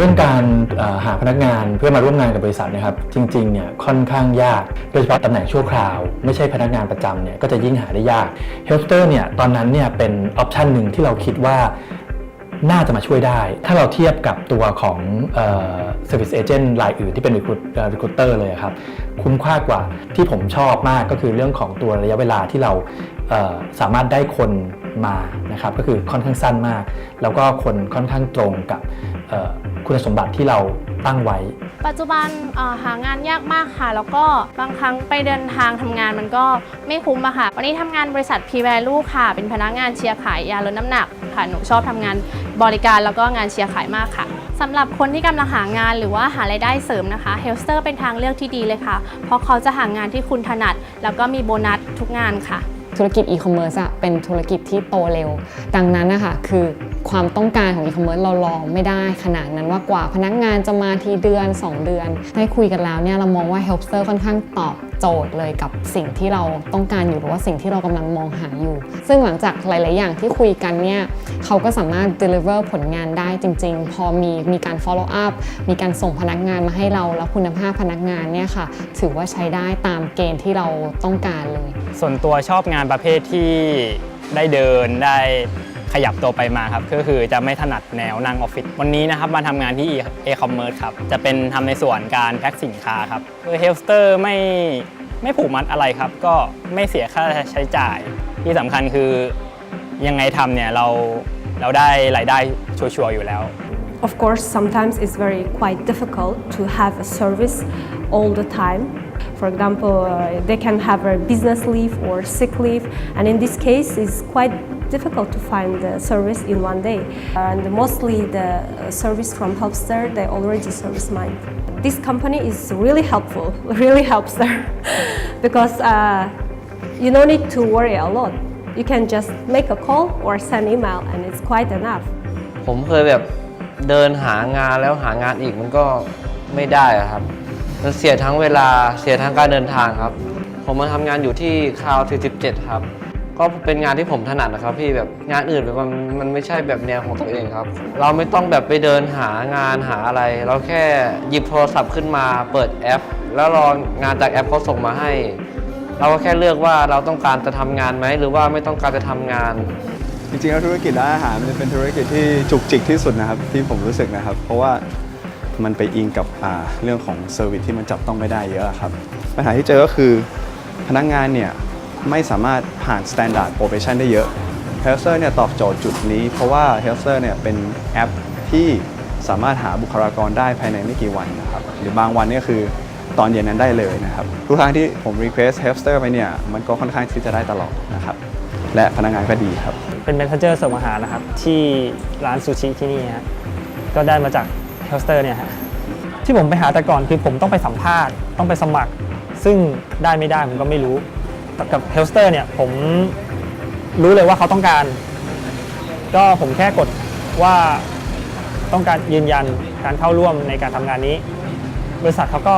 รื่องการหาพนักงานเพื่อมาร่วมงานกับบริษัทนะครับจริงๆเนี่ยค่อนข้างยากโดยเฉพาะตำแหน่งชั่วคราว ไม่ใช่พนักงานประจำเนี่ยก็จะยิ่งหาได้ยาก h e l p e r เนี่ยตอนนั้นเนี่ยเป็นออปชันหนึ่งที่เราคิดว่าน่าจะมาช่วยได้ ถ้าเราเทียบกับตัวของเอ่อ service agent รายอื่นที่เป็น recruit เอ่อ recruiter เลยครับ คุ้มค่ากว่าที่ผมชอบมากก็คือเรื่องของตัวระยะเวลาที่เราเสามารถได้คนมานะครับก็คือค่อนข้างสั้นมาก แล้วก็คนค่อนข้างตรงกับ คุณสมบัติที่เราตั้งไว้ ปัจจุบันหางานยากมากค่ะ แล้วก็บางครั้งไปเดินทางทำงานมันก็ไม่คุ้มอะค่ะ วันนี้ทำงานบริษัท P Value ค่ะ เป็นพนักงานเชียร์ขายยาลดน้ำหนักค่ะ หนูชอบทำงานบริการแล้วก็งานเชียร์ขายมากค่ะสำหรับคนที่กำลังหางานหรือว่าหารายได้เสริมนะคะ h e l s t e r เป็นทางเลือกที่ดีเลยค่ะ เพราะเขาจะหางานที่คุณถนัด แล้วก็มีโบนัสทุกงานค่ะ ธุรกิจอีคอมเมิร์ซอะเป็นธุรกิจที่โตเร็ว ดังนั้นนะคะคือความต้องการของอีคอมเมิร์ซเรารอไม่ได้ขนาดนั้นว่ากว่าพนักงานจะมาทีเดือน 2 เดือน ได้คุยกันแล้วเนี่ยเรามองว่า Helpster ค่อนข้างตอบ โจทย์เลยกับสิ่งที่เราต้องการอยู่หรือว่าสิ่งที่เรากำลังมองหาอยู่ ซึ่งหลังจากหลาย ๆ อย่างที่คุยกันเนี่ยเขาก็สามารถ deliver ผลงานได้จริง ๆ พอมีมีการ follow up มีการส่งพนักงานมาให้เรา แล้วคุณภาพพนักงานเนี่ยค่ะ ถือว่าใช้ได้ตามเกณฑ์ที่เราต้องการเลย ส่วนตัวชอบงานประเภทที่ได้เดินได้ ขยับตัวไปมาครับก็คือจะไม่ถนัดแนวนั่งออฟฟิศวันนี้นะครับมาทำงานที่ e-commerce ครับจะเป็นทำในส่วนการแพ็คสินค้าครับเฮลสเตอร์ไม่ไม่ผูกมัดอะไรครับ ก็ไม่เสียค่าใช้จ่าย ที่สำคัญคือยังไงทำเนี่ยเราเราได้รายได้ชัวร์ๆอยู่แล้ว Of course, sometimes it's very quite difficult to have a service all the time. For example, uh, they can have a business leave or sick leave, and in this case, it's quite difficult to find the service in one day. And mostly the uh, service from Helpster, they already service mine. This company is really helpful, really helps there, because uh, you don't need to worry a lot. You can just make a call or send email, and it's quite enough. ผมเคยแบบเดินหางานแล้วหางานอีกมันก็ไม่ได้อะครับ มันเสียทั้งเวลาเสียทั้งการเดินทางครับ ผมมาทำงานอยู่ที่คาว47ครับ ก็เป็นงานที่ผมถนัดนะครับพี่แบบงานอื่นแบบมันมันไม่ใช่แบบแนวของตัวเองครับ เราไม่ต้องแบบไปเดินหางานหาอะไร เราแค่หยิบโทรศัพท์ขึ้นมาเปิดแอป แล้วรองานจากแอปเขาส่งมาให้ เราก็แค่เลือกว่าเราต้องการจะทำงานไหมหรือว่าไม่ต้องการจะทำงาน จริงๆแล้วธุรกิจร้านอาหารมันเป็นธุรกิจที่จุกจิกที่สุดนะครับที่ผมรู้สึกนะครับ เพราะว่ามันไปอิงกับเรื่องของเซอร์วิสที่มันจับต้องไม่ได้เยอะครับปัญหาที่เจอก็คือพนักงานเนี่ย ไม่สามารถผ่าน Standard Probation ได้เยอะ h e l p e r เนี่ยตอบโจทย์จุดนี้ เพราะว่า h e l p e r เนี่ยเป็นแอปที่สามารถหาบุคลากรได้ภายในไม่กี่วันนะครับหรือบางวันนี่คือตอนเย็นนั้นได้เลยนะครับทุกครั้งที่ผม request h e l p e r ไปเนี่ยมันก็ค่อนข้างที่จะได้ตลอดนะครับและพนักงานก็ดีครับ เป็น m ม s เจอร์สิร์ฟอาหารนะครับ ที่ร้านซูชิที่นี่ฮะก็ได้มาจากเฮลสเตอร์เนี่ยฮะที่ผมไปหาแต่ก่อนคือผมต้องไปสัมภาษณ์ต้องไปสมัคร ซึ่งได้ไม่ได้ผมก็ไม่รู้ กับเฮลสเตอร์เนี่ยผมรู้เลยว่าเขาต้องการ ก็ผมแค่กดว่าต้องการยืนยันการเข้าร่วมในการทำงานนี้ บริษัทเขาก็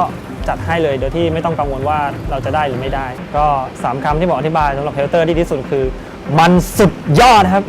จัดให้เลยโดยที่ไม่ต้องกังวลว่าเราจะได้หรือไม่ได้ ก็สามคำที่บอกอธิบายสำหรับเฮลเตอร์ที่ที่สุดคือ มันสุดยอดครับ